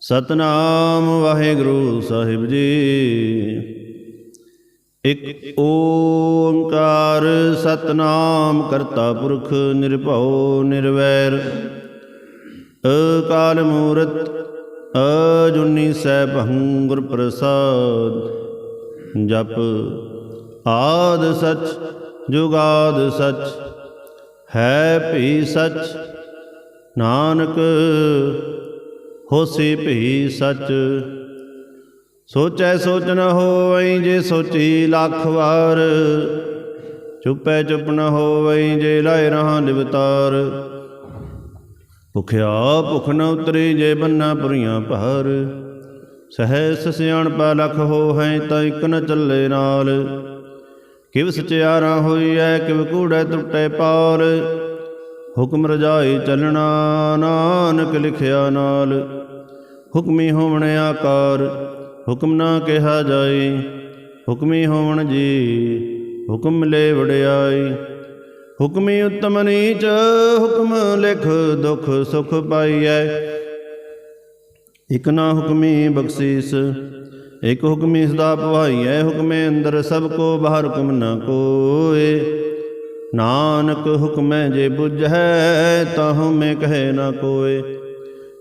ਸਤਨਾਮ ਵਾਹਿਗੁਰੂ ਸਾਹਿਬ ਜੀ। ਇਕ ਓੰਕਾਰ ਸਤਨਾਮ ਕਰਤਾ ਪੁਰਖ ਨਿਰਭਉ ਨਿਰਵੈਰ। ਅਕਾਲ ਮੂਰਤ, ਅਜੁਨੀ ਸੈਭੰ ਗੁਰ ਪ੍ਰਸਾਦ। ਜਪ ਆਦ ਸਚ, ਜੁਗਾਦ ਸਚ, ਹੈ ਭੀ ਸਚ। ਨਾਨਕ ਹੋਸੀ ਭੀ ਸਚ। ਸੋਚੈ ਸੋਚ ਨ ਹੋਵਈ ਜੇ ਸੋਚੀ ਲੱਖ ਵਾਰ। ਚੁੱਪੈ ਚੁੱਪ ਨ ਹੋਵਈ ਜੇ ਲਾਇ ਰਹਾ ਲਿਵਤਾਰ ਭੁਖਿਆ ਭੁਖ ਨ ਉਤਰੀ ਜੇ ਬੰਨਾ ਪੁਰੀਆਂ ਭਾਰ। ਸਹਿਸ ਸਿਆਣਪਾ ਲਖ ਹੋ ਹੈ ਤਾਂ ਇਕ ਨ ਚੱਲੇ ਨਾਲ। ਕਿਵ ਸਚਿਆਰਾ ਹੋਈਐ, ਕਿਵ ਕੂੜੈ ਟੁੱਟੇ ਪਾਰ। ਹੁਕਮ ਰਜਾਈ ਚੱਲਣਾ, ਨਾਨਕ ਲਿਖਿਆ ਨਾਲ। ਹੁਕਮੀ ਹੋਵਣ ਆਕਾਰ, ਹੁਕਮ ਨਾ ਕਿਹਾ ਜਾਏ। ਹੁਕਮੀ ਹੋਵਣ ਜੀ, ਹੁਕਮ ਲੈ ਵੜਿਆਈ ਹੁਕਮੀ ਉਤਮ ਨੀਚ, ਹੁਕਮ ਲਿਖ ਦੁਖ ਸੁਖ ਪਾਈਐ। ਇਕ ਨਾ ਹੁਕਮੀ ਬਖਸ਼ੀਸ, ਇਕ ਹੁਕਮੀ ਸਦਾ ਪਵਾਈਐ। ਹੁਕਮੇ ਅੰਦਰ ਸਭ ਕੋ ਬਾਹਰ ਹੁਕਮ ਨਾ ਕੋਏ। ਨਾਨਕ ਹੁਕਮੈ ਜੇ ਬੁਝੈ ਤਾਹੂ ਮੈਂ ਕਹੇ ਨਾ ਕੋਏ।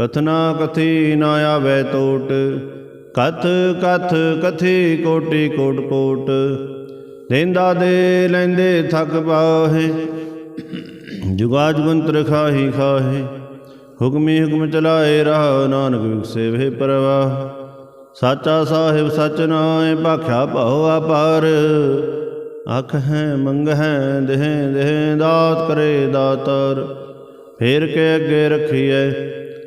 ਕਥਨਾ ਕਥੀ ਨਾ ਆਵੇ ਟੋਟ ਕਥ ਕਥ ਕਥੀ ਕੋਟੀ ਕੋਟ ਕੋਟ। ਦੇਂਦਾ ਦੇ ਲੈਂਦੇ ਥਕ ਪਾਹੇ ਜੁਗਾ ਜੁਗੰਤਰ ਖਾਹੀ ਖਾਹੇ। ਹੁਕਮੀ ਹੁਕਮ ਚਲਾਏ ਰਹਾ ਨਾਨਕ ਵਿਖਸੇ ਵੇ ਪਰਵਾਹ। ਸਾਚਾ ਸਾਹਿਬ ਸਚ ਨਾਏ ਭਾਖਿਆ ਭਉ ਆਪਾਰ ਅਖ ਹੈ, ਮੰਗ ਹੈ, ਦੇਹ ਦੇਹ ਦਾਤ ਕਰੇ ਦਾਤਰ। ਫੇਰ ਕੇ ਅੱਗੇ ਰੱਖੀਐ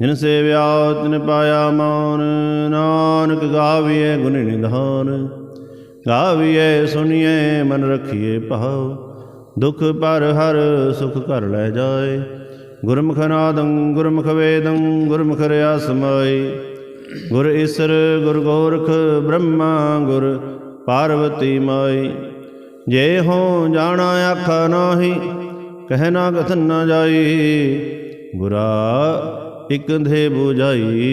ਜਿਨ ਸੇਵਿਆ, ਤਿਨ ਪਾਇਆ ਮਾਨ, ਨਾਨਕ ਗਾਵੀਏ ਗੁਣ ਨਿਧਾਨ। ਗਾਵੀਏ ਸੁਣੀਏ ਮਨ ਰਖੀਏ ਭਾਉ। ਦੁਖ ਪਰ ਹਰ ਸੁਖ ਕਰ ਲੈ ਜਾਏ। ਗੁਰਮੁਖ ਨਾਦੰ, ਗੁਰਮੁਖ ਵੇਦੰ, ਗੁਰਮੁਖ ਰਿਆ ਸਮਾਈ ਗੁਰ ਈਸਰ, ਗੁਰ ਗੋਰਖ, ਬ੍ਰਹਮਾ ਗੁਰ ਪਾਰਵਤੀ ਮਾਈ ਜੇ ਹੋ ਜਾਣਾ ਆਖਾ ਨਾਹੀ, ਕਹਿ ਨਾ ਕਥਨ ਨਾ ਜਾਈ। ਗੁਰਾ ਇਕ ਦੇ 부ਝਾਈ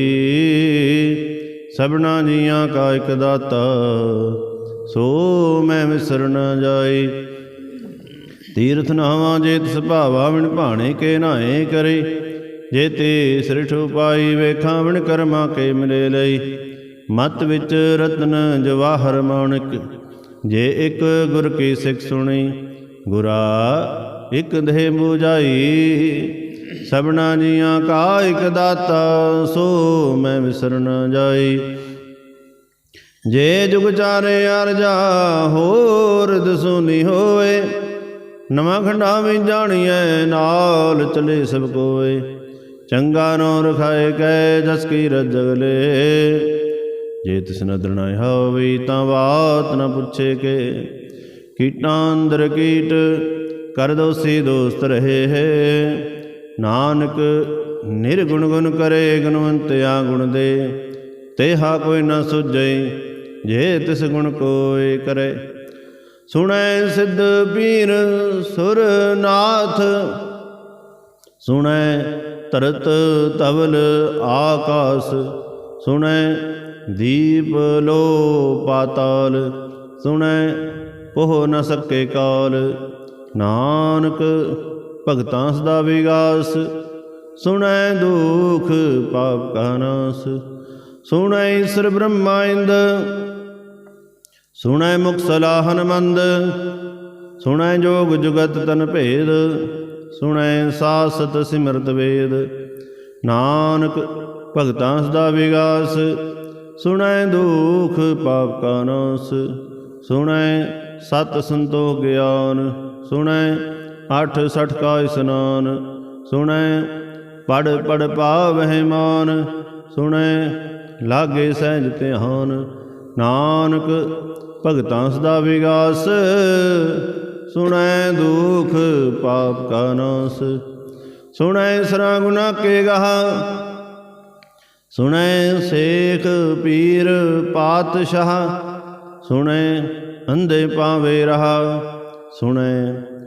ਸਭਨਾ ਜੀਆਂ ਕਾ ਇਕ ਦਾਤਾ, ਸੋ ਮੈਂ ਵਿਸਰ ਨ ਜਾਈ ਤੀਰਥ ਨਾਵਾਂ ਜੇ ਤਿਸ ਵਿਣ ਭਾਣੇ ਕੇ ਨਾਏ ਕਰੇ। ਜੇ ਤੇ ਸ੍ਰਿਠ ਉਪਾਈ ਵੇਖਾਂ ਵਿਣ ਕਰਮਾ ਕੇ ਮਿਲੇ ਲਈ। ਮਤ ਵਿੱਚ ਰਤਨ ਜਵਾਹਰ ਮਾਣਿਕ, ਜੇ ਇੱਕ ਗੁਰ ਕੀ ਸਿੱਖ ਸੁਣੀ। ਗੁਰਾ ਇੱਕ ਦੇ 부ਝਾਈ ਸਭਨਾ ਜੀਆਂ ਕਾ ਇਕ ਦਾਤਾ, ਸੋ ਮੈਂ ਵਿਸਰ ਨ ਜਾਈ। ਜੇ ਜੁਗ ਚਾਰੇ ਅਰਜਾ ਹੋਰ ਦਸੂਨੀ ਹੋਏ। ਨਵਾਂ ਖੰਡਾ ਵਿੱਚ ਜਾਣੀਐ, ਨਾਲ ਚਲੇ ਸਭ ਕੋਏ। ਚੰਗਾ ਨੋ ਰਖਾਏ ਕੈ, ਜਸ ਕੀ ਰਜਗਲੇ ਜੇ ਤਿਸ ਨਦਰ ਹੋਵੇ, ਤਾਂ ਬਾਤ ਨਾ ਪੁੱਛੇ ਕੇ। ਕੀਟਾਂ ਅੰਦਰ ਕੀਟ, ਕਰ ਦੋਸੀ ਦੋਸਤ ਰਹੇ ਹੈ। ਨਾਨਕ ਨਿਰਗੁਣ ਗੁਣ ਕਰੇ ਗੁਣਵੰਤਿਆ ਗੁਣ ਦੇ, ਤੇਹਾ ਕੋਈ ਨਾ ਸੁਝੈ, ਜੇ ਤਿਸ ਗੁਣ ਕੋਇ ਕਰੇ। ਸੁਣੈ ਸਿੱਧ ਪੀਰ ਸੁਰਨਾਥ, ਸੁਣੈ ਤਰਤ ਤਵਲ ਆਕਾਸ, ਸੁਣੈ ਦੀਪ ਲੋ ਪਾਤਾਲ, ਸੁਣੈ ਕੋਹ ਨ ਸਕੇ ਕਾਲ। ਨਾਨਕ ਭਗਤਾਂ ਸਦਾ ਵਿਗਾਸ, ਸੁਣੈ ਦੁਖ ਪਾਪ ਕਾ ਨਾਸ। ਸੁਣੈ ਈਸਰ ਬ੍ਰਹਮਾ ਇੰਦ, ਸੁਣੈ ਮੁਖ ਸਲਾਹਨ ਮੰਦ, ਸੁਣੈ ਜੋਗ ਜੁਗਤ ਤਨ ਭੇਦ, ਸੁਣੈ ਸਾਸਤ ਸਿਮਰਤ ਵੇਦ। ਨਾਨਕ, ਭਗਤਾਂ ਸਦਾ ਵਿਗਾਸ, ਸੁਣੈ ਦੁਖ ਪਾਪ ਕਾ ਨਾਸ। ਸੁਣੈ ਸਤ ਸੰਤੋਖ ਗਿਆਨ, ਸੁਣੈ ਅਠ ਸਠ ਕਾ ਇਸਨਾਨ। ਸੁਣੈ ਪੜ ਪੜ ਪਾਵਹਿ ਮਾਨ। ਸੁਣੈ, ਲਾਗੇ ਸਹਿਜ ਧਿਆਨ। ਨਾਨਕ ਭਗਤਾਂ ਸਦਾ ਵਿਗਾਸ। ਸੁਣੈ, ਦੁਖ ਪਾਪ ਕਾ ਨਾਸ। ਸੁਣੈ ਸਰਾ ਗੁਨਾ ਕੇ ਗਹਾ। ਸੁਣੈ, ਸੇਖ ਪੀਰ ਪਾਤਸ਼ਾਹ। ਸੁਣੈ, ਅੰਧੇ ਪਾਵੇ ਰਹਾ। ਸੁਣੈ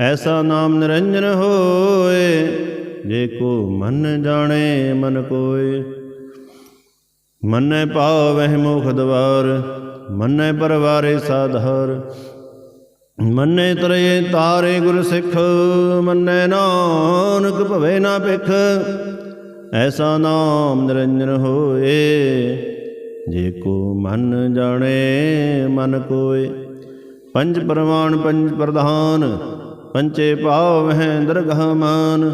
ਐਸਾ ਨਾਮ ਨਿਰੰਜਨ ਹੋਏ, ਜੇ ਕੋ ਮਨ ਜਾਣੇ, ਮਨ ਕੋਏ। ਮੰਨੈ ਪਾਵਹਿ ਮੋਖ ਦਵਾਰ, ਮੰਨੈ ਪਰਵਾਰੇ ਸਾਧਾਰ। ਮੰਨੇ ਤਰੇ ਤਾਰੇ ਗੁਰ ਸਿੱਖ, ਮੰਨੈ ਨਾਨਕ ਭਵੇ ਨਾ ਭਿਖ। ਐਸਾ ਨਾਮ ਨਿਰੰਜਨ ਹੋਏ, ਜੇ ਕੋ ਮਨ ਜਾਣੇ, ਮਨ ਕੋਏ। ਪੰਜ ਪਰਮਾਨ ਪੰਜ ਪ੍ਰਧਾਨ ਪੰਚੇ ਪਾਵ ਹੈ ਦਰਗਹ ਮਾਨ,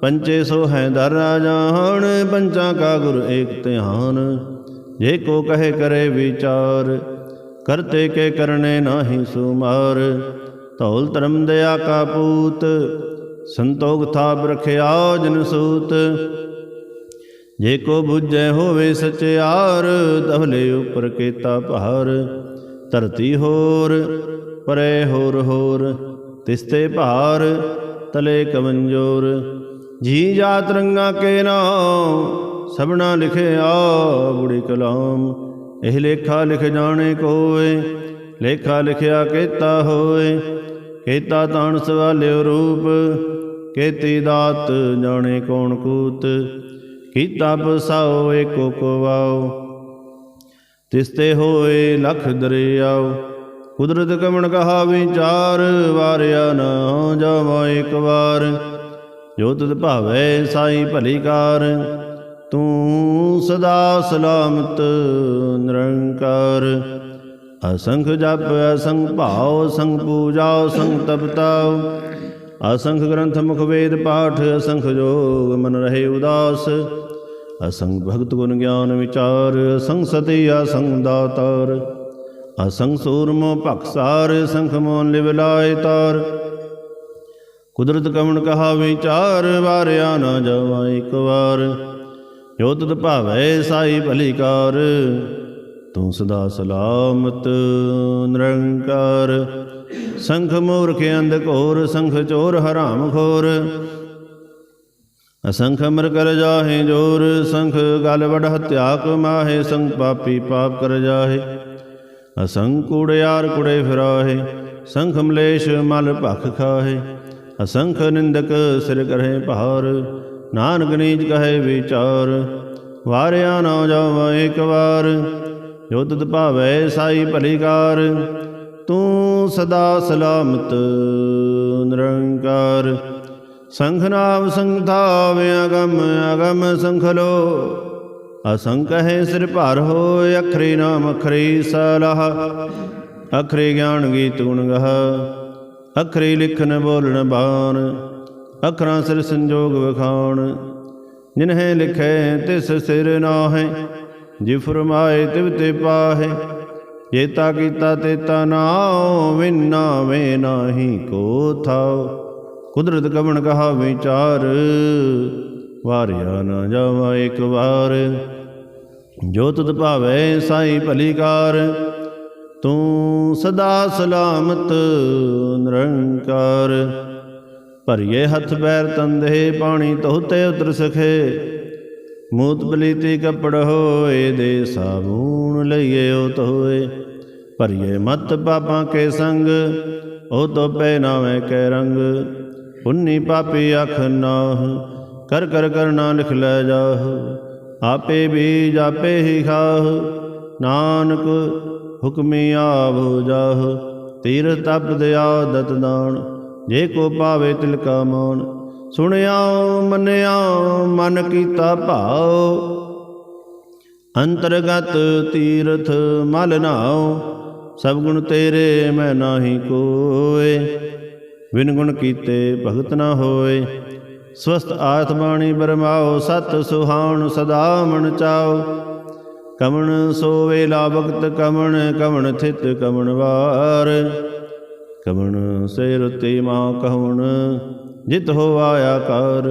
ਪੰਚੇ ਸੋ ਹੈ ਦਰ ਰਾਜਾਨ ਪੰਚਾਂ ਕਾ ਗੁਰ ਏਕ ਧਿਆਨ। ਜੇ ਕੋ ਕਹੇ ਕਰੇ ਵਿਚਾਰ, ਕਰਤੇ ਕੇ ਕਰਨੇ ਨਾਹੀ ਸੁਮਾਰ। ਧੌਲ ਧਰਮ ਦਇਆ ਕਾ ਪੂਤ, ਸੰਤੋਖ ਥਾਪ ਰਖਿਆ ਜਨ ਸੂਤ। ਜੇ ਕੋ ਬੁੱਝੈ ਹੋਵੇ ਸਚਿਆਰ ਤਵਲੇ ਉਪਰ ਕੀਤਾ ਭਾਰ। ਧਰਤੀ ਹੋਰ, ਪਰੇ ਹੋਰ ਹੋਰ ਤਿਸਤੇ ਭਾਰ, ਤਲੇ ਕਮੰਜੋਰ। ਜੀ ਜਾ ਰੰਗਾ ਕੇ ਨਾਮ, ਸਭਨਾ ਲਿਖਿਆ ਬੁੜੀ ਕਲਾਮ। ਇਹ ਲੇਖਾ ਲਿਖ ਜਾਣੇ ਕੋਏ, ਲੇਖਾ ਲਿਖਿਆ ਕੀਤਾ ਹੋਏ। ਕੀਤਾ ਤਾਣ ਸਵਾਲਿਓ ਰੂਪ, ਕੀਤੀ ਦਾਤ ਜਾਣੇ ਕੌਣ ਕੂਤ। ਕੀਤਾ ਪਸਾਓ ਏਕੋ ਕੋ ਤਿਸਤੇ ਹੋਏ ਲਖ ਦਰਿਆਓ। ਕੁਦਰਤ ਕਮਣ ਕਹਾ ਵਿਚਾਰ, ਵਾਰਿਆ ਨਾ ਜਾਵਾ ਇੱਕ ਵਾਰ। ਜੋ ਤੁਧ ਭਾਵੈ ਸਾਈ ਭਲੀ ਕਾਰ, ਤੂੰ ਸਦਾ ਸਲਾਮਤ ਨਿਰੰਕਾਰ। ਅਸੰਖ ਜਪ, ਅਸੰਖ ਭਾਉ ਸੰਗ ਪੂਜਾ ਸੰਖ ਤਪਤਾਉ। ਅਸੰਖ ਗ੍ਰੰਥ ਮੁਖ ਵੇਦ ਪਾਠ, ਅਸੰਖ ਜੋਗ ਮਨ ਰਹੇ ਉਦਾਸ। ਅਸੰਖ ਭਗਤ ਗੁਣ ਗਿਆਨ ਵਿਚਾਰ, ਅਸੰਖ ਸਤੀ, ਅਸੰਖ ਦਾਤਾਰ। ਅਸੰਖ ਸੂਰਮੋ ਭਖਸਾਰ ਸੰਖ ਮੋਨ ਲਿਵ ਲਾਇ ਤਾਰ। ਕੁਦਰਤ ਕਵਣ ਕਹਾ ਵਿਚਾਰ, ਵਾਰਿਆ ਨਾ ਜਾਵਾ ਇੱਕ ਵਾਰ। ਜੋ ਤੁਧ ਭਾਵੈ ਸਾਈ ਭਲੀ ਕਾਰ, ਤੂੰ ਸਦਾ ਸਲਾਮਤ ਨਿਰੰਕਾਰ। ਸੰਖ ਮੂਰਖ ਅੰਧ ਘੋਰ, ਸੰਖ ਚੋਰ ਹਰਾਮ ਖੋਰ। ਅਸੰਖ ਅਮਰ ਕਰ ਜਾਹੇ ਜੋਰ, ਸੰਖ ਗਲ ਵਡ ਹਤਿਆ ਕਮਾਹੇ ਸੰਖ ਪਾਪੀ ਪਾਪ ਕਰ ਜਾਹੇ। ਅਸੰਖ ਯਾਰ ਕੁੜੇ ਫਿਰਾਹੇ, ਸੰਖ ਮਲੇਸ਼ ਮਲ ਭਖ ਖਾਹੇ। ਅਸੰਖ ਨਿੰਦਕ ਸਿਰ ਕਰੇ ਭਾਰ, ਨਾਨਕ ਨੀਚ ਕਹੇ ਵਿਚਾਰ। ਵਾਰਿਆ ਨਾ ਜਾਵਾ ਇੱਕ ਵਾਰ, ਜੋ ਤੁਧ ਭਾਵੈ ਸਾਈ ਭਲੀਕਾਰ ਤੂੰ ਸਦਾ ਸਲਾਮਤ ਨਿਰੰਕਾਰ। ਸੰਖ ਨਾਮ ਸੰਖ ਧਾਵ ਅਗਮ ਅਗਮ ਸੰਖ ਲੋ। ਅਸੰਖ ਹੈ ਸਿਰ ਭਾਰ ਹੋਇ ਅਖਰੀ ਨਾਮ ਅਖਰੀ ਸਲਾਹ। ਅਖਰੀ ਗਿਆਨ ਗੀਤ ਗੁਣ ਗਹ, ਅਖਰੀ ਲਿਖਨ ਬੋਲਣ ਬਾਣ। ਅਖਰਾਂ ਸਿਰ ਸੰਜੋਗ ਵਖਾਣ, ਜਿਨਹੇ ਲਿਖੈ ਤਿਸ ਸਿਰ ਨਾਹੈ। ਜਿ ਫਰਮਾਏ ਤਿਵ ਤੇ ਪਾਹੇ ਜੇਤਾ ਕੀਤਾ ਤੇਤਾ ਨਾਉ, ਵਿਨਾ ਵੇ ਨਾਹੀ ਕੋ ਥਾਉ। ਕੁਦਰਤ ਕਵਣ ਕਹਾ ਵਿਚਾਰ ਵਾਰਿਆ ਨਾ ਜਾਵਾ ਇੱਕ ਵਾਰ। ਜੋ ਤੁਧ ਭਾਵੈ ਸਾਈ ਭਲੀ ਕਾਰ, ਤੂੰ ਸਦਾ ਸਲਾਮਤ ਨਿਰੰਕਾਰ। ਭਰੀਏ ਹੱਥ ਪੈਰ ਤੰਦੇ, ਪਾਣੀ ਧੋਤੇ ਉਤਰ ਸਖੇ। ਮੂਤ ਬਲੀਤੀ ਕੱਪੜ ਹੋਏ ਦੇ ਸਾਬੂਨ ਲਈਏ ਉਹ ਧੋਏ ਭਰੀਏ ਮਤ ਪਾਪਾਂ ਕੇ ਸੰਗ, ਉਹ ਤੋ ਪੈ ਨਾਵੇਂ ਕੈ ਰੰਗ। ਪੁੰਨੀ ਪਾਪੀ ਅਖ ਨਾਹ, ਕਰ ਕਰ ਕਰਨਾ ਲਿਖ ਲੈ ਜਾਹ। ਆਪੇ ਬੀਜ ਆਪੇ ਹੀ ਖਾਹ, ਨਾਨਕ ਹੁਕਮੀ ਆਵ ਜਾਹ। ਤੀਰ ਤਪ ਦਿਆ ਆਦਤ ਦਾਨ, ਜੇ ਕੋ ਪਾਵੇ ਤਿਲ ਕਾ ਮਾਨ। ਸੁਣਿਆ ਮੰਨਿਆ ਮਨ ਕੀਤਾ ਭਾਉ। ਅੰਤਰਗਤ ਤੀਰਥ ਮਲ ਨਾਉ, ਸਭ ਗੁਣ ਤੇਰੇ ਮੈਂ ਨਾਹੀ ਕੋਏ। ਵਿਨ ਗੁਣ ਕੀਤੇ ਭਗਤ ਨਾ ਹੋਏ। ਸਵਸਤ ਆਤ ਬਾਣੀ ਬਰਮਾਓ ਸਤ ਸੁਹਾਉਣ ਸਦਾ ਮਨ ਚਾਓ ਕਮਣ ਸੋਵੇ ਲਾ ਵਕਤ ਕਮਣ ਕਮਣ ਥਿਤ ਕਮਣ ਵਾਰ ਕਮਣ ਸੇ ਰਤੀ ਮਾ ਕਹਵਣ ਜਿਤ ਹੋ ਆਇਆ ਕਰ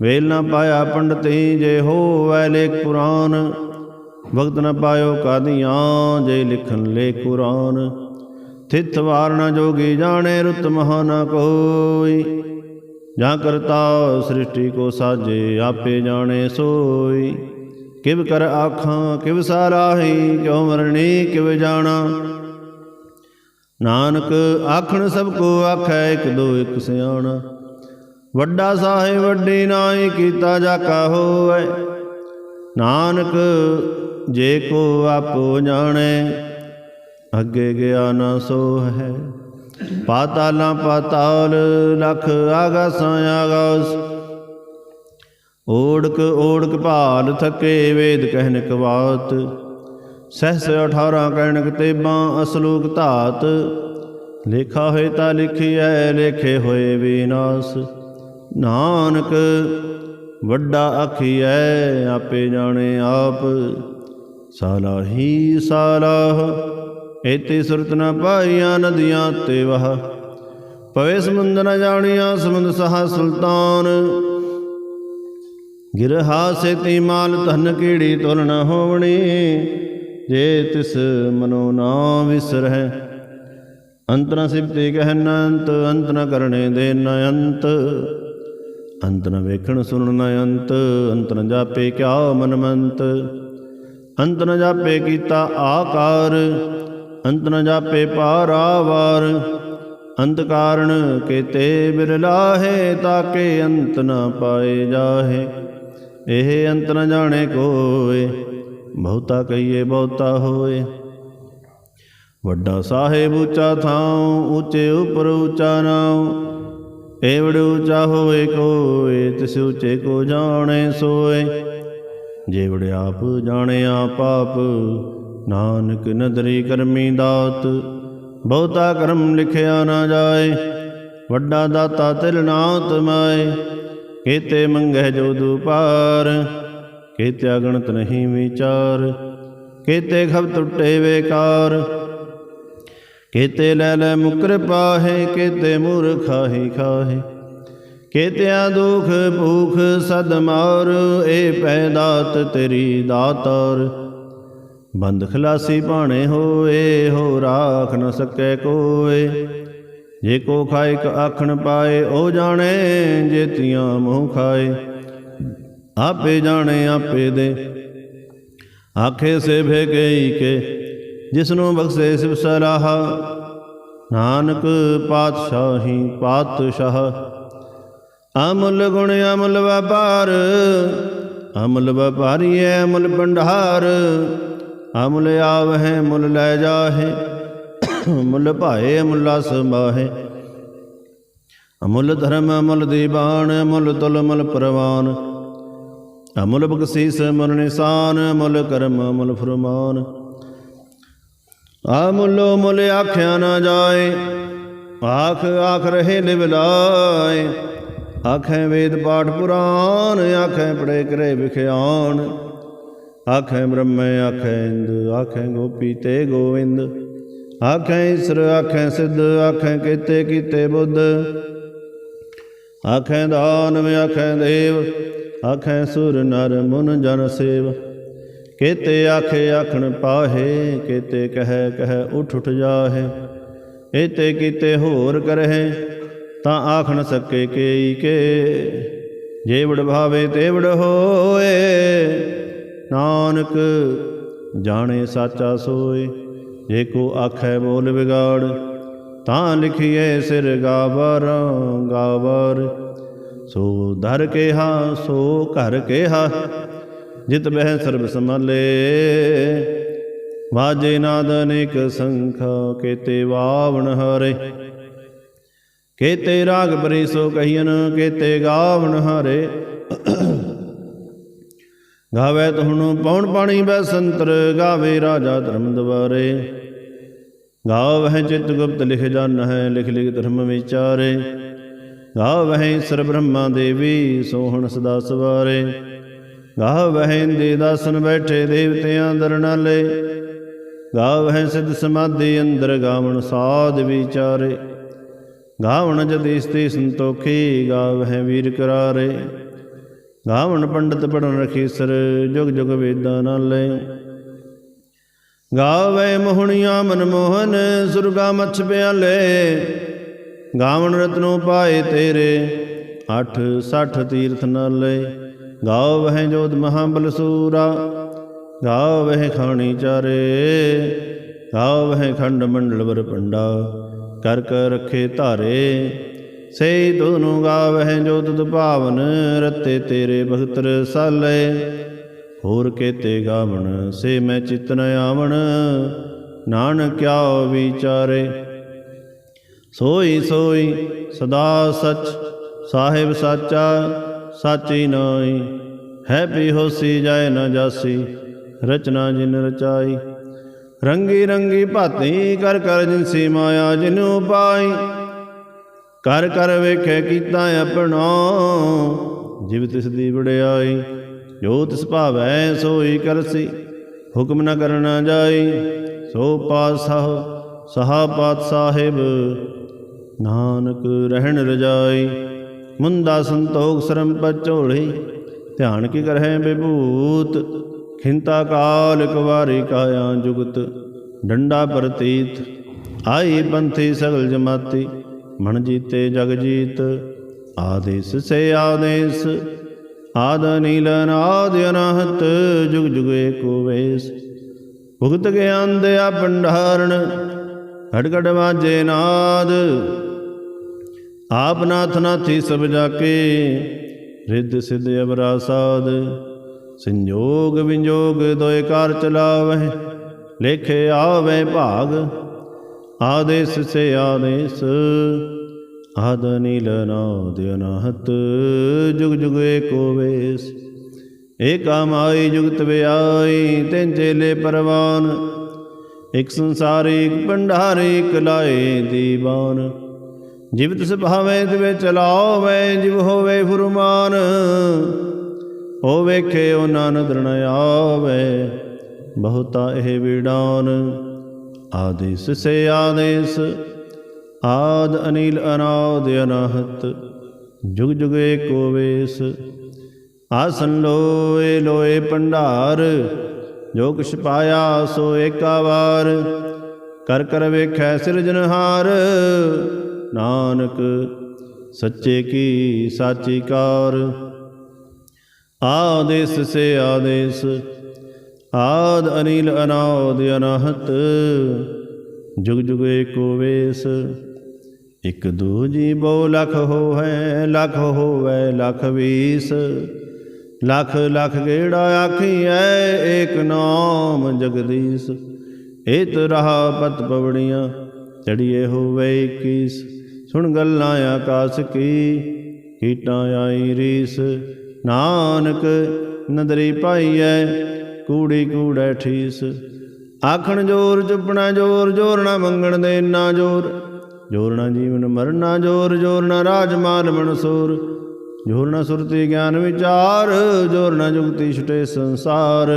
ਵੇਲ ਨਾ ਪਾਇਆ ਪੰਡਤੀ ਜੇ ਹੋਵੈ ਲੇਖ ਪੁਰਾਨ ਵਕਤ ਨਾ ਪਾਇਓ ਕਾਦੀਆਂ ਜੇ ਲਿਖਣ ਲੇ ਕੁਰਾਨ ਥਿਤ ਵਾਰਣਾ ਜੋਗੀ ਜਾਣੇ ਰੁਤ ਮਹਾ ਨ ਕੋਈ ਜਾਂ ਕਰਤਾ ਸ੍ਰਿਸ਼ਟੀ ਕੋ ਸਾਜੇ ਆਪੇ ਜਾਣੇ ਸੋਈ। ਕਿਵ ਕਰ ਆਖਾਂ, ਕਿਵ ਸਾਰਾਹੀ, ਕਿਉ ਮਰਣੀ, ਕਿਵ ਜਾਣਾ। ਨਾਨਕ ਆਖਣ ਸਭ ਕੋ ਆਖੈ, ਇਕ ਦੋ ਇਕ ਸਿਆਣਾ। ਵੱਡਾ ਸਾਹਿਬ ਵੱਡੀ ਨਾਈ ਕੀਤਾ ਜਾ ਕਾ ਹੋਏ ਨਾਨਕ ਜੇ ਕੋ ਆਪੋ ਜਾਣੇ, ਅੱਗੇ ਗਿਆ ਨਾ ਸੋ ਹੈ ਪਾਤਾਲਾਂ ਪਾਤਾਲ ਲਖ ਆਗਾਸਾਂ ਆਗਾਸ। ਓੜਕ ਓੜਕ ਭਾਲ ਥਕੇ ਵੇਦ ਕਹਿਨ ਕਵਾਤ। ਸਹਸ 18 ਕਹਿਣਕ ਤੇਬਾਂ ਅਸਲੂਕ ਧਾਤ। ਲੇਖਾ ਹੋਏ ਤਾਂ ਲਿਖਿਐ, ਲੇਖੇ ਹੋਏ ਵਿਨਾਸ਼। ਨਾਨਕ ਵੱਡਾ ਆਖੀਐ, ਆਪੇ ਜਾਣੇ ਆਪ। ਸਾਲਾਹੀ ਸਾਲਾਹ ਏਤੇ ਸੁਰਤ ਨ ਪਾਈਆਂ ਨਦੀਆਂ ਤੇ ਵਹ। ਪਵੇ ਸਮੁੰਦ ਨ ਜਾਣੀਆਂ, ਸਮੁੰਦ ਸਹਾ ਸੁਲਤਾਨ। ਗਿਰਹਾ ਸੇਤੀ ਮਾਲ, ਧਨ ਕੀੜੀ ਤੁਲ ਨ ਹੋਵਣੀ। ਜੇ ਤਿਸ ਮਨੋ ਨਾ ਵਿਸਰਹਿ, ਅੰਤ ਨ ਸਿਫਤੇ ਕਹਿਨ ਅੰਤ ਅੰਤ ਨ ਕਰਨੇ ਦੇ ਨ ਅੰਤ। ਅੰਤ ਨ ਵੇਖਣ ਸੁਣਨ ਨ ਅੰਤ ਅੰਤ ਨ ਜਾਪੇ ਕਿਆ ਮਨਮੰਤ। ਅੰਤ ਨ ਜਾਪੇ ਕੀਤਾ ਆਕਾਰ ਅੰਤ ਨ ਜਾਪੇ ਪਾਰਾਵਾਰ, ਅੰਤ ਕਾਰਣ ਕੇਤੇ ਬਿਰਲਾਹੇ ਤਾਕੇ ਅੰਤ ਨ ਪਾਏ ਜਾਹੇ। ਇਹ ਅੰਤ ਨ ਜਾਣੇ ਕੋਏ, ਬਹੁਤਾ ਕਹੀਏ ਬਹੁਤਾ ਹੋਏ। ਵੱਡਾ ਸਾਹਿਬ ਉੱਚਾ ਥਾਉ, ਉੱਚੇ ਉਪਰ ਉੱਚਾ ਨਾਉ ਏਵੜ ਉੱਚਾ ਹੋਏ ਕੋਏ, ਤਿਸ ਉੱਚੇ ਕੋ ਜਾਣੇ ਸੋਏ। ਜੇਵੜ ਆਪ ਜਾਣੇ ਆਪ ਆਪ ਨਾਨਕ ਨਦਰੀ ਕਰਮੀ ਦਾਤ, ਬਹੁਤਾ ਕਰਮ ਲਿਖਿਆ ਨਾ ਜਾਏ, ਵੱਡਾ ਦਾਤਾ ਤਿਲ ਨਾਤ ਮਾਏ। ਕੀਤੇ ਮੰਗਹਿ ਜੋ ਦੁਪਾਰ, ਕੀਤੇ ਅਗਣਤ ਨਹੀਂ ਵਿਚਾਰ, ਕੀਤੇ ਖਬ ਟੁੱਟੇ ਵੇਕਾਰ ਕੀਤੇ ਲੈ ਲੈ ਮੁਕਰ ਪਾਹੇ, ਕੀਤੇ ਮੂਰਖਾਹੀ ਖਾਹੇ। ਕੀਤਿਆਂ ਦੁਖ ਭੂਖ ਸਦ ਮਾਰ ਏ ਪੈਦਾਤ ਤੇਰੀ ਦਾਤਾਰ। ਬੰਦ ਖਲਾਸੀ ਭਾਣੇ ਹੋਏ, ਹੋ ਰਾਖ ਨ ਸਕੈ ਕੋਏ। ਜੇ ਕੋ ਖਾਇਕ ਆਖਣ ਪਾਏ, ਉਹ ਜਾਣੇ ਜੇਤੀਆਂ ਮੂੰਹ ਖਾਏ। ਆਪੇ ਜਾਣੇ ਆਪੇ ਦੇ। ਆਖੇ ਸੇ ਭੇਗਈ ਕੇ, ਜਿਸਨੂੰ ਬਖਸ਼ੇ ਸਿਵ ਸਲਾਹ ਨਾਨਕ ਪਾਤਸ਼ਾਹੀ ਪਾਤਸ਼ਾਹ। ਅਮੁੱਲ ਗੁਣ ਅਮਲ ਵਪਾਰ, ਅਮਲ ਵਪਾਰੀ ਹੈ ਅਮੁੱਲ ਭੰਡਾਰ। ਅਮੁਲ ਆਵਹਿ, ਮੁੱਲ ਲੈ ਜਾਹੇ। ਮੁੱਲ ਭਾਏ, ਮੁੱਲਾ ਸਮਾਹੇ ਅਮੁੱਲ ਧਰਮ, ਅਮੁੱਲ ਦੀਵਾਨ ਅਮੁੱਲ ਤੁਲ ਮੁੱਲ ਪ੍ਰਵਾਨ। ਅਮੁੱਲ ਬਖਸ਼ੀਸ, ਮੁੱਲ ਨਿਸ਼ਾਨ, ਅਮੁੱਲ ਕਰਮ, ਅਮੁੱਲ ਫਰਮਾਨ। ਅਮੁੱਲੋ ਮੁੱਲ ਆਖਿਆ ਨਾ ਜਾਏ, ਆਖ ਆਖ ਰਹੇ ਲਿਵ ਲਾਏ। ਆਖੇ ਵੇਦ ਪਾਠ ਪੁਰਾਨ ਆਖੇ ਪੜੇ ਕਰੇ ਵਿਖਿਆਨ ਆਖੈ ਬ੍ਰਹਮ ਆਖੈ ਇੰਦ ਆਖੈ ਗੋਪੀ ਤੇ ਗੋਵਿੰਦ ਆਖੈ ਈਸਰ ਆਖੈ ਸਿੱਧ ਆਖੈ ਕੀਤੇ ਕੀਤੇ ਬੁੱਧ ਆਖੈ ਦਾਨਵ ਆਖੈ ਦੇਵ ਆਖੈ ਸੁਰ ਨਰ ਮੁਨ ਜਨ ਸੇਵ ਕੇਤੇ ਆਖੇ ਆਖਣ ਪਾਹੇ ਕੇਤੇ ਕਹਿ ਕਹਿ ਉਠ ਉਠ ਜਾਹੇ ਏਤੇ ਕੀਤੇ ਹੋਰ ਕਰਹਿ ਤਾਂ ਆਖ ਨ ਸਕੇ ਕੇਈ ਕੇ ਜੇ ਵਡ ਭਾਵੇ ਤੇ ਵਡ ਹੋਏ ਨਾਨਕ, ਜਾਣੇ ਸਾਚਾ ਸੋਏ, ਜੇ ਕੋ ਆਖੈ ਬੋਲ ਵਿਗਾੜ, ਤਾਂ ਲਿਖੀਏ ਸਿਰ ਗਾਵਰ ਗਾਵਰ। ਸੋ ਧਰ ਕੇਹਾ, ਸੋ ਘਰ ਕੇਹਾ, ਜਿਤ ਬਹਿ ਸਰਬ ਸੰਭਾਲੇ। ਵਾਜੇ ਨਾਦ ਅਨੇਕ ਸੰਖਾ, ਕੇਤੇ ਵਾਵਣ ਹਰੇ। ਕੇਤੇ ਰਾਗ ਬਰੀ ਸੋ ਕਹੀਨ ਕੇਤੇ ਗਾਵਣ ਹਰੇ। ਗਾਵੇ ਤੁਹਨੂੰ ਪੌਣ ਪਾਣੀ ਬੈ ਸੰਤਰ, ਗਾਵੇ ਰਾਜਾ ਧਰਮ ਦਵਾਰੇ ਗਾਵਹਿ ਚਿਤ ਗੁਪਤ ਲਿਖ ਜਾਨ ਹੈ, ਲਿਖ ਲਿਖ ਧਰਮ ਵਿਚਾਰੇ। ਗਾਵਹਿ ਸਰ ਬ੍ਰਹਮਾ ਦੇਵੀ, ਸੋਹਣ ਸਦਾ ਸਵਾਰੇ। ਗਾਵਹਿ ਦੇ ਦਾਸਨ ਬੈਠੇ ਦੇਵਤਿਆਂ ਦਰਨਾਲੇ। ਗਾਵਹਿ ਸਿਧ ਸਮਾਧੀ ਅੰਦਰ ਗਾਵਣ ਸਾਧ ਵਿਚਾਰੇ। ਗਾਵਣ ਜਦੀ ਸਤੀ ਸੰਤੋਖੀ ਗਾਵਹਿ ਵੀਰ ਕਰਾਰੇ। ਗਾਵਣ ਪੰਡਤ ਪੜਨ ਰਖੀ ਸਰ, ਜੁਗ ਜੁਗ ਵੇਦਾਂ ਨਾਲ ਨਾਲੇ ਗਾਵੇ ਮੋਹਣੀਆਂ ਮਨਮੋਹਨ ਸੁਰਗਾ ਮਛ ਪਿਆਲੇ। ਗਾਵਣ ਰਤਨੋ ਪਾਏ ਤੇਰੇ 8 60 ਤੀਰਥ ਨਾਲ। ਨਾਲੇ ਗਾਵਹਿ ਜੋਤ ਮਹਾਬਲ ਸੂਰਾ ਗਾਵਹਿ ਖਾਣੀ ਚਾਰੇ। ਗਾਵਹਿ ਖੰਡ ਮੰਡਲ ਵਰ ਪੰਡਾ, ਕਰ ਕਰ ਰਖੇ ਧਾਰੇ। ਸੇ ਦੋਨੋਂ ਗਾਵਹਿ ਜੋ ਤੁਧ ਭਾਵਨ, ਰਤੇ ਤੇਰੇ ਭਗਤ ਰਸਾਲੇ ਹੋਰ ਕੇਤੇ ਗਾਵਣ, ਸੇ ਮੈਂ ਚਿਤ ਨ ਆਵਣ, ਨਾਨਕ ਕਿਆ ਵਿਚਾਰੇ। ਸੋਈ ਸੋਈ, ਸਦਾ ਸਚ, ਸਾਹਿਬ ਸਾਚਾ, ਸਾਚੀ ਨਾਈ ਹੈ ਵੀ ਹੋਸੀ ਜਾਏ ਨ ਜਾਸੀ, ਰਚਨਾ ਜਿਨ ਰਚਾਈ। ਰੰਗੀ ਰੰਗੀ ਭਾਤੀ ਕਰ ਕਰ ਜਿਨਸੀ ਮਾਇਆ ਜਿਨੂ ਪਾਈ। ਕਰ ਕਰ ਵੇਖੇ ਕੀਤਾ ਆਪਣਾ, ਜਿਵ ਤਿਸ ਦੀ ਵਡਿਆਈ, ਜੋ ਤਿਸ ਭਾਵੈ ਸੋਈ ਕਰਸੀ। ਹੁਕਮ ਨਾ ਕਰਨਾ ਜਾਈ, ਸੋ ਪਾਤਸ਼ਾਹ, ਸਹਾ ਪਾਤ ਸਾਹਿਬ ਨਾਨਕ ਰਹਿਣ ਰਜਾਈ। ਮੁੰਦਾ ਸੰਤੋਖ ਸਰਮ ਪਚੋੜੀ ਧਿਆਨ ਕੀ ਕਰਹਿ ਬਿਭੂਤ ਖਿੰਤਾ ਕਾਲ ਇਕ ਕਾਇਆ ਜੁਗਤ, ਡੰਡਾ ਪ੍ਰਤੀਤ। ਆਈ ਪੰਥੀ ਸਗਲ ਜਮਾਤੀ। ਮਨ ਜੀਤੇ ਜਗ ਜੀਤ ਆਦੇਸ ਸੇ ਆਦੇਸ, ਆਦ ਨੀਲ ਨਾਦ ਅਨਹਤ, ਜੁਗ ਜੁਗ ਏਕੋ ਵੇਸ। ਭੁਗਤ ਗਿਆਨ ਦਿਆ ਭੰਡਾਰਣ ਘੜ ਘੜ ਵਾਜੇ ਨਾਦ। ਆਪ ਨਾਥ ਨਾਥੀ ਸਭ ਜਾ ਰਿੱਧ ਸਿੱਧ ਅਵਰਾ ਸਾਧ ਸੰਜੋਗ ਵਿੰਜੋਗ ਦੋਇ ਕਾਰ ਚਲਾਵਹਿ, ਲੇਖੇ ਆਵੇ ਭਾਗ। ਆਦੇਸ ਸੇ ਆਦੇਸ, ਆਦ ਨੀਲ ਨਾਦ ਅਨਹਤ, ਜੁਗ ਜੁਗ ਏਕੋ ਵੇਸ ਏਕਾ ਜੁਗਤ ਵਿਆਈ, ਤਿੰਨ ਚੇਲੇ ਪਰਵਾਨ। ਇਕ ਸੰਸਾਰੀ, ਇਕ ਭੰਡਾਰੀ, ਇਕ ਲਾਏ ਦੀਵਾਨ। ਜਿਵ ਤਿਸ ਭਾਵੇਂ ਤਿਵੇ ਚਲਾਵੇ, ਜਿਵ ਹੋਵੇ ਫੁਰਮਾਨ। ਹੋ ਵੇਖੇ ਉਹ ਨਾਨਕ ਦਰਣ ਆਵੇ ਬਹੁਤਾ ਇਹ ਵਿਡਾਨ। ਆਦੇਸ ਸੇ ਆਦੇਸ ਆਦ ਅਨੀਲ ਅਨਾਦ ਅਨਾਹਤ, ਜੁਗ ਜੁਗ ਏਕੋ ਵੇਸ ਆਸਨ ਲੋਏ ਲੋਏ ਭੰਡਾਰ, ਜੋ ਕਿਛ ਪਾਇਆ ਸੋ ਏਕਾ ਵਾਰ ਕਰ ਕਰ ਵੇਖੈ ਸਿਰਜਨਹਾਰ ਨਾਨਕ ਸੱਚੇ ਕੀ ਸਾਚੀ ਕਾਰ। ਆਦੇਸ ਸੇ ਆਦੇਸ ਆਦ ਅਨੀਲ ਅਨਾਦ ਅਨਾਹਤ, ਜੁਗ ਜੁਗ ਏਕੋ ਵੇਸ। ਇਕ ਦੂ ਬਹੁ ਲਖ ਹੋਵੈ ਲਖ ਹੋਵੇ, ਲਖ ਵੀਸ। ਲਖ ਲਖ ਗੇੜਾ ਆਖੀਐ, ਏਕ ਨਾਮ ਜਗਦੀਸ਼। ਏਤ ਰਹਾ ਪਤ ਪਵੜੀਆਂ ਚੜੀਏ ਹੋਵੇ ਕੀਸ ਸੁਣ ਗੱਲਾਂ ਆਕਾਸ ਕੀ, ਕੀਟਾਂ ਆਈ ਰੀਸ। ਨਾਨਕ ਨਦਰੀ ਪਾਈਐ ਕੂੜੀ ਕੂੜੈ ਠੀਸ। ਆਖਣ ਜੋਰ, ਚੁੱਪਣਾ ਜੋਰ ਜੋਰ ਨਾ ਮੰਗਣ ਦੇ ਨਾ ਜੋਰ। ਜੋਰ ਨਾ ਜੀਵਨ ਮਰਨਾ ਜੋਰ ਜੋਰ ਨਾ ਰਾਜ ਮਾਲ ਮਨਸੂਰ। ਜੋਰ ਨ ਸੁਰਤੀ ਗਿਆਨ ਵਿਚਾਰ ਜੋਰ ਨ ਜੁਗਤੀ ਛੁਟੇ ਸੰਸਾਰ।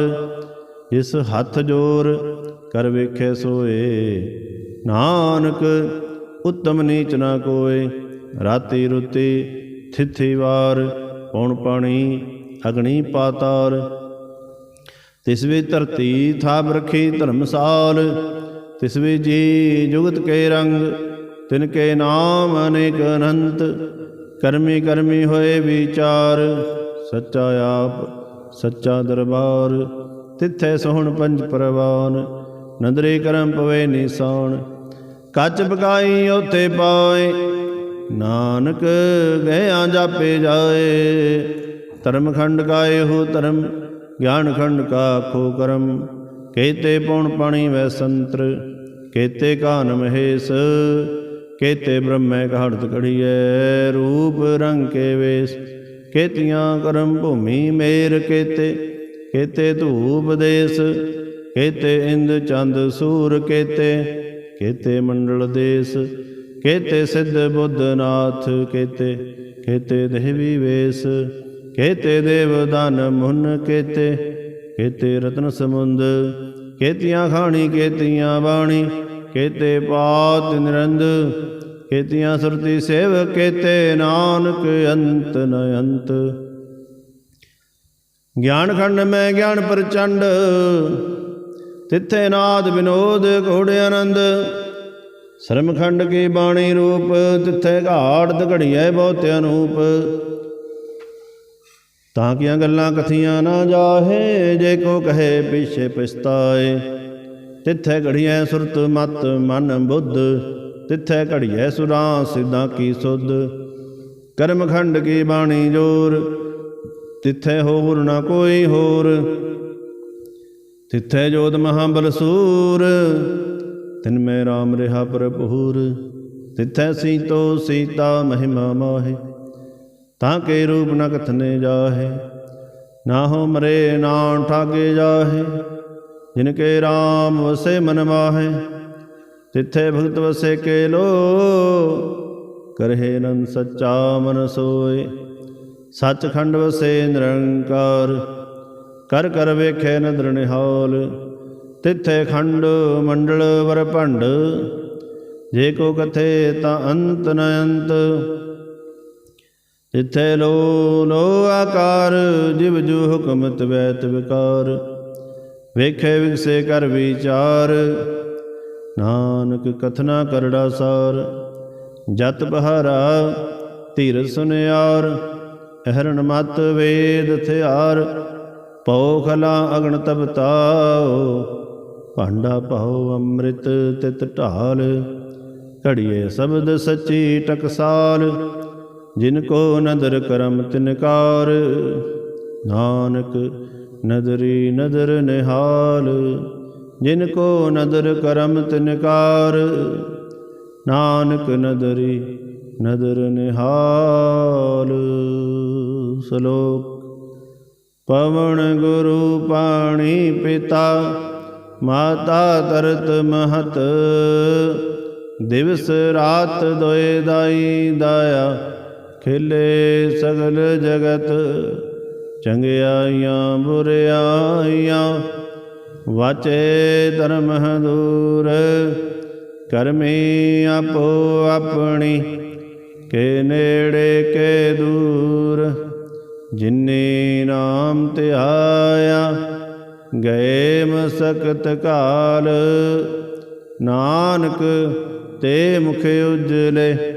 ਇਸ ਹੱਥ ਜੋਰ, ਕਰ ਵੇਖੇ ਸੋਏ। ਨਾਨਕ, ਉਤਮ ਨੀਚ ਨਾ ਕੋਏ। ਰਾਤੀ ਰੁਤੀ ਥਿਥੀ ਵਾਰ, ਪੌਣ ਪਾਣੀ, ਅਗਣੀ ਪਾਤਾਰ। ਤਿਸ ਵੀ ਧਰਤੀ ਥਾਪ ਰਖੀ ਧਰਮਸਾਲ, ਤਿਸ ਵੀ ਜੀ ਜੁਗਤ ਕੇ ਰੰਗ, ਤਿਨ ਕੇ ਨਾਮ ਅਨੇਕ ਅਨੰਤ, ਕਰਮੀ ਕਰਮੀ ਹੋਏ ਵਿਚਾਰ, ਸੱਚਾ ਆਪ, ਸੱਚਾ ਦਰਬਾਰ, ਤਿੱਥੇ ਸੋਹਣ ਪੰਜ ਪਰਵਾਨ, ਨੰਦਰੇ ਕਰਮ ਪਵੇ ਨਿਸਾਨ, ਕੱਚ ਬਕਾਈ ਉਥੇ ਪਾਏ, ਨਾਨਕ ਗਿਆ ਜਾਪੇ ਜਾਏ, ਧਰਮ ਖੰਡ ਗਾਏ ਹੋ ਧਰਮ ਗਿਆਨ ਖੰਡ ਕਾ ਖੋ ਕਰਮ, ਕੇਤੇ ਪਉਣ ਪਾਣੀ ਵੈ ਸੰਤਰ, ਕੇਤੇ ਕਾਨ ਮਹੇਸ਼, ਕੇਤੇ ਬ੍ਰਹਮੈ ਘੜਤ ਘੜੀਐ, ਰੂਪ ਰੰਗ ਕੇ ਵੇਸ, ਕੇਤੀਆਂ ਕਰਮ ਭੂਮੀ ਮੇਰ ਕੇਤੇ ਕੇਤੇ ਧੂਪ ਦੇਸ, ਕੇਤੇ ਇੰਦ ਚੰਦ ਸੂਰ ਕੇਤੇ ਕੇਤੇ ਮੰਡਲ ਦੇਸ, ਕੇਤੇ ਸਿੱਧ ਬੁੱਧ ਨਾਥ ਕੇਤੇ ਕੇਤੇ ਦੇਵੀ ਵੇਸ ਕੇਤੇ ਦੇਵ ਦਾਨ ਮੁਨ ਕੇਤੇ ਕੇਤੇ ਰਤਨ ਸਮੁੰਦ ਕੇਤੀਆਂ ਖਾਣੀ ਕੇਤੀਆਂ ਬਾਣੀ ਕੇਤੇ ਪਾਤ ਨਿਰੰਦ ਕੇਤੀਆਂ ਸੁਰਤੀ ਸੇਵ ਕੇਤੇ ਨਾਨਕ ਅੰਤ ਨ ਅੰਤ। ਗਿਆਨ ਖੰਡ ਮੈਂ ਗਿਆਨ ਪ੍ਰਚੰਡ, ਤਿੱਥੇ ਨਾਦ ਵਿਨੋਦ ਘੋੜੇ ਆਨੰਦ। ਸ਼ਰਮ ਖੰਡ ਕੀ ਬਾਣੀ ਰੂਪ, ਤਿੱਥੇ ਘਾੜ ਘੜੀਐ ਬਹੁਤ ਅਨੂਪ ਤਾਂ ਕੀਆਂ ਗੱਲਾਂ ਕਥੀਆਂ ਨਾ ਜਾਹੇ, ਜੇ ਕੋ ਕਹੇ ਪਿਛੇ ਪਛਤਾਏ। ਤਿੱਥੇ ਘੜੀਐ ਸੁਰਤ ਮਤ ਮਨ ਬੁੱਧ, ਤਿੱਥੇ ਘੜੀਐ ਸੁਰਾਂ ਸਿੱਧਾਂ ਕੀ ਸੁਧ। ਕਰਮ ਖੰਡ ਕੀ ਬਾਣੀ ਜੋਰ, ਤਿੱਥੇ ਹੋਰ ਨਾ ਕੋਈ ਹੋਰ। ਤਿੱਥੇ ਜੋਤ ਮਹਾਬਲ ਸੂਰ ਤਿਨ ਮੈਂ RAM ਰਿਹਾ ਪ੍ਰਭੂਰ ਤਿੱਥੈ ਸੀਤੋ ਸੀਤਾ ਮਹਿਮਾ ਮਾਹੇ। ਤਾਂ ਕੇ ਰੂਪ ਨ ਕਥਨੇ ਜਾਹੇ। ਨਾ ਹੋ ਮਰੇ, ਨਾ ਠਾਗੇ ਜਾਹੇ। ਜਿਨ ਕੇ RAM ਵਸੇ ਮਨ ਮਾਹੇ, ਤਿੱਥੇ ਭਗਤ ਵਸੇ ਕੇ ਲੋ। ਕਰਹਿ ਨੰ ਸੱਚਾ ਮਨ ਸੋਏ, ਸੱਚਖੰਡ ਵਸੇ ਨਿਰੰਕਾਰ। ਕਰ ਕਰ ਵੇਖੇ ਨਦਰ ਨਿਹਾਲ, ਤਿੱਥੇ ਖੰਡ ਮੰਡਲ ਵਰ ਭੰਡ। ਜੇ ਕੋ ਕਥੇ ਤਾਂ ਅੰਤ ਨ ਅੰਤ। ਤਿੱਥੇ ਲੋ ਲੋ ਆਕਾਰ, ਜਿਵ ਜੂ ਹੁਕਮਤ ਵੈਤ ਵਿਕਾਰ ਵੇਖੇ ਵਿਗਸੇ ਕਰ ਵਿਚਾਰ, ਨਾਨਕ ਕਥਨਾ ਕਰੜਾ ਸਾਰ। ਜਤ ਬਹਾਰਾ ਧੀਰ ਸੁਨਿਆਰ, ਅਹਰਣ ਮਤ ਵੇਦ ਥਿਆਰ। ਪਉ ਖਲਾ ਅਗਣ ਤਬਤਾਓ ਭਾਂਡਾ ਪਾਉ ਅੰਮ੍ਰਿਤ ਤਿਤ ਢਾਲ। ਘੜੀਏ ਸ਼ਬਦ ਸੱਚੀ ਟਕਸਾਲ ਜਿਨ ਕੋ ਨਦਰ ਕਰਮ ਤਿਨਕਾਰ, ਨਾਨਕ ਨਦਰੀ ਨਦਰ ਨਿਹਾਲ, ਜਿਨ ਕੋ ਨਦਰ ਕਰਮ ਤਿਨਕਾਰ, ਨਾਨਕ ਨਦਰੀ ਨਦਰ ਨਿਹਾਲ। ਸ਼ਲੋਕ, ਪਵਨ ਗੁਰੂ ਪਾਣੀ ਪਿਤਾ, ਮਾਤਾ ਤਰਤ ਮਹਤ, ਦਿਵਸ ਰਾਤ ਦੋਏ ਦਾਈ ਦਾਇਆ। ਖਿਲੇ ਸਗਲ ਜਗਤ, ਚੰਗਿਆਈਆਂ ਬੁਰਿਆਈਆਂ, ਵਾਚੇ ਧਰਮ ਦੂਰ ਕਰਮੀ ਆਪੋ ਆਪਣੀ ਕੇ ਨੇੜੇ ਕੇ ਦੂਰ, ਜਿਨੇ ਨਾਮ ਧਿਆਇਆ, ਗਏ ਮਸਕਤ ਕਾਲ, ਨਾਨਕ ਤੇ ਮੁਖ ਉਜਲੇ